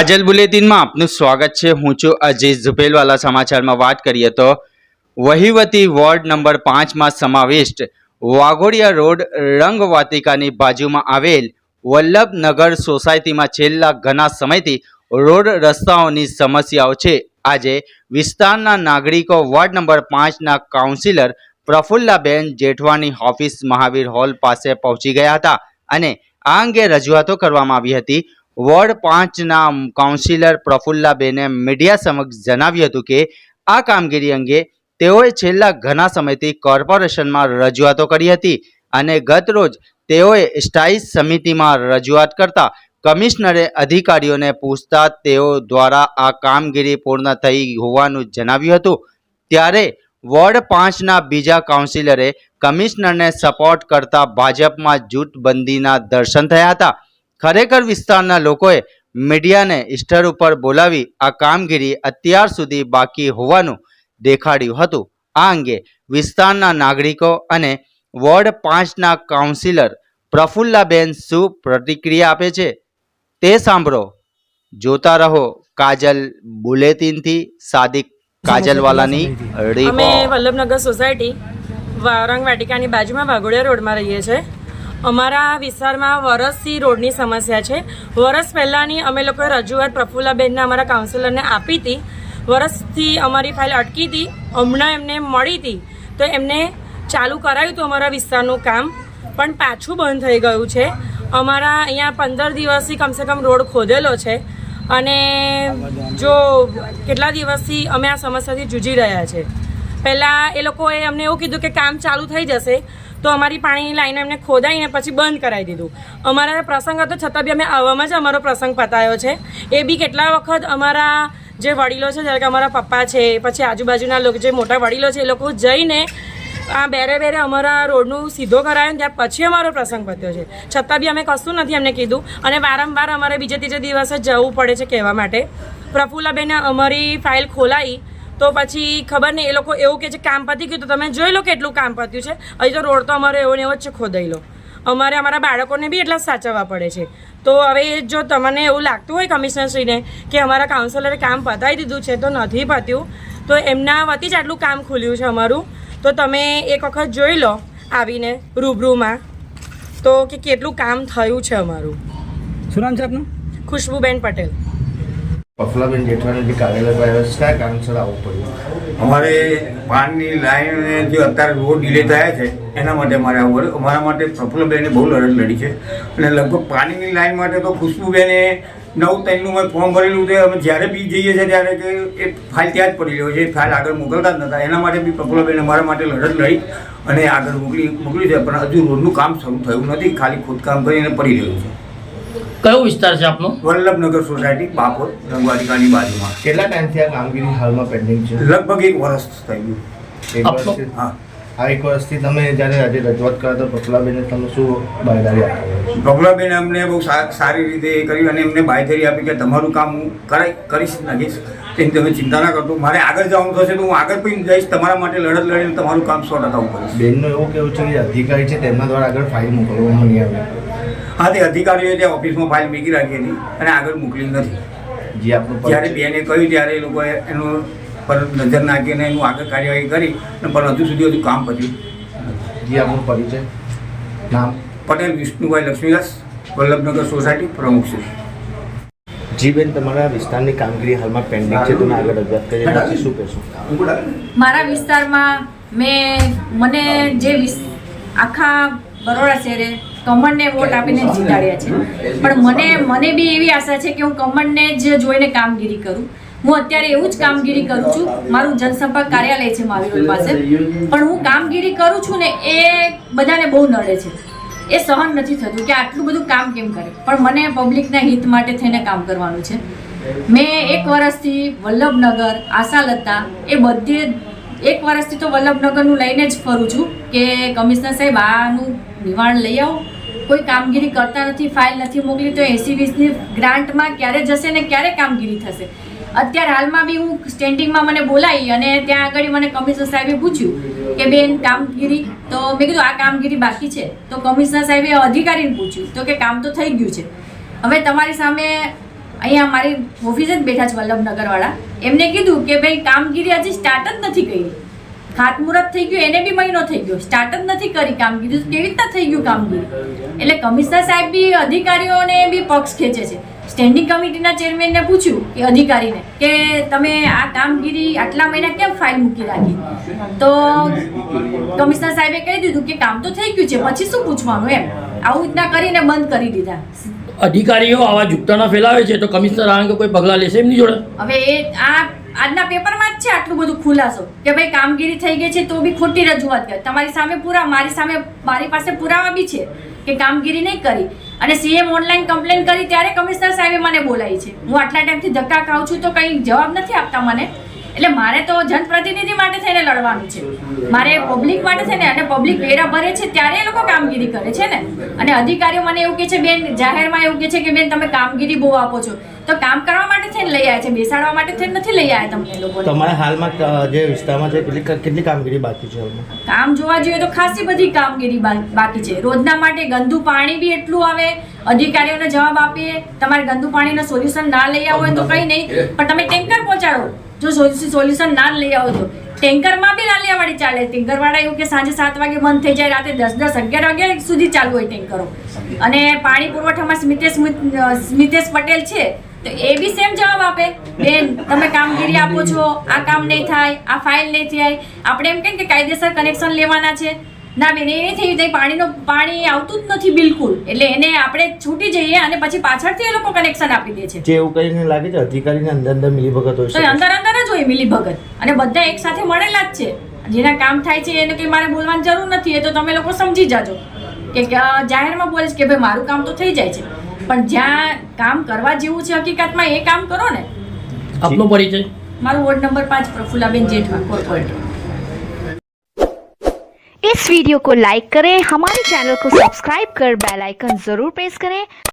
કાજલ બુલેટિનમાં આપનું સ્વાગત છે. હું છું અજીત ઝુપેલવાલા. સમાચારમાં વાત કરીએ તો વહીવટી વોર્ડ નંબર પાંચમાં સમાવિષ્ટ વાઘોડિયા રોડ રંગવાટિકાની બાજુમાં આવેલ વલ્લભનગર સોસાયટીમાં છેલ્લા ઘણા સમયથી રોડ રસ્તાઓની સમસ્યાઓ છે. આજે વિસ્તારના નાગરિકો વોર્ડ નંબર પાંચના કાઉન્સિલર પ્રફુલ્લાબેન જેઠવાની ઓફિસ મહાવીર હોલ પાસે પહોંચી ગયા હતા અને આ અંગે રજૂઆતો કરવામાં આવી હતી. વોર્ડ પાંચના કાઉન્સિલર પ્રફુલ્લાબેને મીડિયા સમક્ષ જણાવ્યું હતું કે, આ કામગીરી અંગે તેઓએ છેલ્લા ઘણા સમયથી કોર્પોરેશનમાં રજૂઆતો કરી હતી અને ગત રોજ તેઓએ સ્થાયી સમિતિમાં રજૂઆત કરતા કમિશનરે અધિકારીઓને પૂછતા તેઓ દ્વારા આ કામગીરી પૂર્ણ થઈ હોવાનું જણાવ્યું હતું. ત્યારે વોર્ડ પાંચના બીજા કાઉન્સિલરે કમિશનરને સપોર્ટ કરતા ભાજપમાં જૂથબંધીના દર્શન થયા હતા. ખરેખર વિસ્તારના લોકોએ મીડિયાને સ્ટર ઉપર બોલાવી આ કામગીરી અત્યાર સુધી બાકી હોવાનું દેખાડ્યું હતું. આ અંગે વિસ્તારના નાગરિકો અને વોર્ડ પાંચના કાઉન્સિલર પ્રફુલ્લાબેન શું પ્રતિક્રિયા આપે છે તે સાંભળો. જોતા રહો કાજલ બુલેટિનથી સાદિક કાજલવાલાની અમે વલ્લભનગર સોસાયટી વારંગ વાટિકાની બાજુમાં વાઘોડિયા રોડમાં રહીએ છીએ. અમારા વિસ્તારમાં વરસથી રોડની સમસ્યા છે. વરસ પહેલાંની અમે લોકોએ રજૂઆત પ્રફુલ્લાબેનને, અમારા કાઉન્સિલરને આપી હતી. વરસથી અમારી ફાઇલ અટકી હતી. હમણાં એમને મળી હતી. તો એમને ચાલુ કરાયું હતું અમારા વિસ્તારનું કામ. પણ પાછું બંધ થઈ ગયું છે. અમારા અહીંયા પંદર દિવસથી કમસે કમ રોડ ખોદેલો છે. અને જો કેટલા દિવસથી અમે આ સમસ્યાથી જૂજી રહ્યા છે. પહેલાં એ લોકોએ અમને એવું કીધું કે કામ ચાલુ થઈ જશે. તો અમારી પાણીની લાઈન એમને ખોદાઈને પછી બંધ કરાવી દીધું. અમારા પ્રસંગ હતો, છતાં બી અમે આવવામાં જ અમારો પ્રસંગ પતાયો છે. એ બી કેટલા વખત અમારા જે વડીલો છે જ્યારે કે અમારા પપ્પા છે, પછી આજુબાજુના લોકો, જે મોટા વડીલો છે, એ લોકો જઈને આ બેરે બેરે અમારા રોડનું સીધો કરાયો ને ત્યાર પછી અમારો પ્રસંગ પત્યો છે. છતાં બી અમે કશું નથી એમને કીધું. અને વારંવાર અમારે બીજે ત્રીજે દિવસે જવું પડે છે કહેવા માટે. પ્રફુલ્લાબેને અમારી ફાઇલ ખોલાવી તો પછી ખબર નહીં એ લોકો એવું કે છે કામ પતી ગયું તો તમે જોઈ લો કેટલું કામ પત્યું છે. હજી તો રોડ તો અમારે એવો ને એવો જ છે ખોદાઈ લો. અમારે અમારા બાળકોને બી એટલા સાચવવા પડે છે. તો હવે જો તમને એવું લાગતું હોય કમિશનરશ્રીને કે અમારા કાઉન્સિલરે કામ પતાવી દીધું છે તો નથી પત્યું. તો એમના વતી જ આટલું કામ ખુલ્યું છે અમારું. તો તમે એક વખત જોઈ લો આવીને રૂબરૂમાં. તો કે કેટલું કામ થયું છે અમારું. શું નામ છે આપનું? ખુશ્બુબેન પટેલ. પફલાબેન જેઠવાની કાર્યાલય પર કયા કારણસર આવવું પડ્યું? અમારે પાનની લાઈન જે અત્યારે રોડ ડિલે થયા છે, એના માટે મારે આવવું પડ્યું. અમારા માટે પ્રફુલ્લબેને બહુ લડત લડી છે. અને લગભગ પાણીની લાઈન માટે તો ખુશ્બુબેને નવ ત્રણનું મેં ફોર્મ ભરેલું છે. અમે જ્યારે બી જઈએ છીએ ત્યારે કે એ ફાઇલ ત્યાં જ પડી રહ્યો છે. ફાઇલ આગળ મોકલતા જ નહોતા એના માટે બી પ્રફુલ્લબેને અમારા માટે લડત લડી અને આગળ મોકલી મોકલી છે. પણ હજુ રોડનું કામ શરૂ થયું નથી. ખાલી ખોદકામ કરીને પડી રહ્યું છે. કયો વિસ્તાર છે આપનો? વલ્લભનગર સોસાયટી બાપોર રંગવાટિકાની બાજુમાં. કેટલા ટાઈમથી આ કામગીરી હાલમાં પેન્ડિંગ છે? લગભગ એક વર્ષ થઈ ગયું. એક વર્ષથી? હા. આ એક વર્ષથી તમે જ્યારે આજે રજૂઆત કરો તો પફલાબેને તમે શું બાયદારી આપો? પ્રભુલાબેન અમને બહુ સારી રીતે કરી કર્યું અને એમને બાંયધરી આપી કે તમારું કામ હું કરાઈ કરીશ નાખીશ. તેની તમે ચિંતા ના કરતો મારે આગળ જવાનું થશે તો હું આગળ પણ જઈશ તમારા માટે લડત લડીને તમારું કામ સો ટકા હું કરીશ. બેનનું એવું કેવું છે કે અધિકારી છે તેમના દ્વારા આગળ ફાઇલ મોકલવામાં નહીં આવે. હા તે અધિકારીઓએ ત્યાં ઓફિસમાં ફાઇલ મૂકી રાખી હતી અને આગળ મોકલી નથી. જે આપનું જ્યારે બેને કહ્યું ત્યારે એ લોકોએ એનું પર નજર નાખીને એનું આગળ કાર્યવાહી કરી અને પણ હજુ સુધી હજુ કામ પત્યું જે આપણું પરિચય નામ? પટેલ વિષ્ણુભાઈ લક્ષ્મીદાસ વલ્લભનગર સોસાયટી પ્રમુખ છે. જી બેન તમારા વિસ્તારની કામગીરી હાલમાં પેન્ડિંગ છે. તમે આગળ રજૂઆત કરી રહ્યા છો. શું કહેશો? મારા વિસ્તારમાં મેં મને જે આખા બરોડા શહેરે કમળને વોટ આપીને જીતાડ્યા છે. પણ મને મને બી એવી આશા છે કે હું કમળને જ જોઈને કામગીરી કરું. હું અત્યારે એવું જ કામગીરી કરું છું. મારું જનસંપર્ક કાર્યાલય છે મારી પાસે. પણ હું કામગીરી કરું છું ને એ બધાને બહુ નડે છે. એ સહન નથી થતું કે આટલું બધું કામ કેમ કરે. પણ મને પબ્લિકના હિત માટે થઈને કામ કરવાનું છે. મેં એક વર્ષથી વલ્લભનગર, આશાલતા એ બધે, એક વર્ષથી તો વલ્લભનગરનું લઈને જ ફરું છું કે કમિશનર સાહેબ, આનું નિવારણ લઈ આવો. કોઈ કામગીરી કરતા નથી ફાઇલ નથી મોકલી, તો એસી વીસની ગ્રાન્ટમાં ક્યારે જશે ને ક્યારે કામગીરી થશે? અત્યારે હાલમાં બી હું સ્ટેન્ડિંગમાં મને બોલાવી અને ત્યાં આગળ મને કમિશનર સાહેબે પૂછ્યું કે બેન કામગીરી, તો મેં કીધું, આ કામગીરી બાકી છે. તો કમિશનર સાહેબે અધિકારીને પૂછ્યું, તો કે કામ તો થઈ ગયું છે. હવે તમારી સામે અહીંયા મારી ઓફિસે જ બેઠા છે વલ્લભનગરવાળા એમને કીધું કે, ભાઈ, કામગીરી હજી સ્ટાર્ટ જ નથી કરી. ખાતમુહૂર્ત થઈ ગયું એને બી મહિનો થઈ ગયો. સ્ટાર્ટ જ નથી કરી કામગીરી કેવી રીતના થઈ ગયું કામગીરી? એટલે કમિશનર સાહેબ બી અધિકારીઓને બી પક્ષ ખેંચે છે. સ્ટેન્ડિંગ કમિટીના ચેરમેનને પૂછ્યું કે અધિકારીને કે તમે આ કામગીરી આટલા મહિના કેમ ફાઇલ મૂકી રાખી? તો કમિશનર સાહેબે કહી દીધું કે કામ તો થઈ ગયું છે પછી શું પૂછવાનું એમ? આવું રીતના કરીને બંધ કરી દીધા. અધિકારીઓ આવા જુકતાના ફેલાવે છે તો કમિશનર આ અંગે કોઈ પગલાં લેશે એમની જોડે? હવે એ આ આજના પેપરમાં જ છે આટલું બધું ખુલાસો કે ભાઈ કામગીરી થઈ ગઈ છે તો બી ખોટી રજૂઆત કરી. તમારી સામે પૂરા, મારી સામે, મારી પાસે પુરાવા બી છે કે કામગીરી નહીં કરી. અને સીએમ ઓનલાઈન કમ્પ્લેન કરી ત્યારે કમિશનર સાહેબે મને બોલાવી છે. હું આટલા ટાઈમથી ધક્કા ખાઉં છું તો કંઈ જવાબ નથી આપતા મને? એટલે મારે તો જનપ્રતિનિધિ માટે થઈને લડવાનું છે. મારે પબ્લિક માટે છે ને અને પબ્લિક વેરા ભરે છે ત્યારે એ લોકો કામગીરી કરે છે ને. અને અધિકારીઓ મને એવું કહે છે બેન જાહેરમાં એવું કહે છે કે બેન તમે કામગીરી બહુ આપો છો. તો કામ કરવા માટે થઈને લઈ આવ્યા છે બેસાડવા માટે થઈને નથી લઈ આવ્યા તમને લોકો તમારા હાલમાં જે વિસ્તારમાં છે કેટલી કેટલી કામગીરી બાકી છે કામ જોવા જોઈએ તો ખાસી બધી કામગીરી બાકી છે. રોજના માટે ગંદુ પાણી બી એટલું આવે અધિકારીઓને જવાબ આપીએ તમારે ગંદુ પાણીનો સોલ્યુશન ના લઈ આવો હોય તો કંઈ નહીં પણ તમે ટેન્કર પહોંચાડો. જો સોલ્યુશન ના લઈ આવો તો ટેન્કરમાં બી નાલિયાવાળી ચાલે. ટેન્કરવાળા એવું કે સાંજે સાત વાગે બંધ થઈ જાય રાતે દસ દસ અગિયાર વાગ્યા સુધી ચાલુ હોય ટેન્કરો. અને પાણી પુરવઠામાં સ્મિતેશ સ્મિતેશ પટેલ છે તો એ બી સેમ જવાબ આપે. બેન તમે કામગીરી આપો છો. આ કામ નહીં થાય આ ફાઇલ નહીં થાય. આપણે એમ કેમ કે કાયદેસર કનેક્શન લેવાના છે. ના બેન એ થયું તો પાણીનું પાણી આવતું જ નથી બિલકુલ. એટલે એને આપણે છૂટી જઈએ અને પછી પાછળથી એ લોકો કનેક્શન આપી દે છે. જે એવું કરીને લાગે છે અધિકારીને અંદર અંદર મિલીભગત હોય છે. અંદર અંદર હોય મિલી ભગત અને બધા એક સાથે મળેલા જ છે જેના કામ થાય છે એને કંઈ મારે બોલવાની જરૂર નથી એ તો તમે લોકો સમજી જાજો કે કે, અ, જાહેરમાં બોલીશ કે ભાઈ મારું કામ તો થઈ જાય છે પણ જ્યાં કામ કરવા જેવું છે હકીકતમાં એ કામ કરો ને આપનો પરિચય મારું વોર્ડ નંબર પાંચ પ્રફુલ્લાબેન જેઠવા કોર્પોરેટર इस वीडियो को लाइक करें हमारे चैनल को सब्सक्राइब कर बेल आइकन जरूर प्रेस करें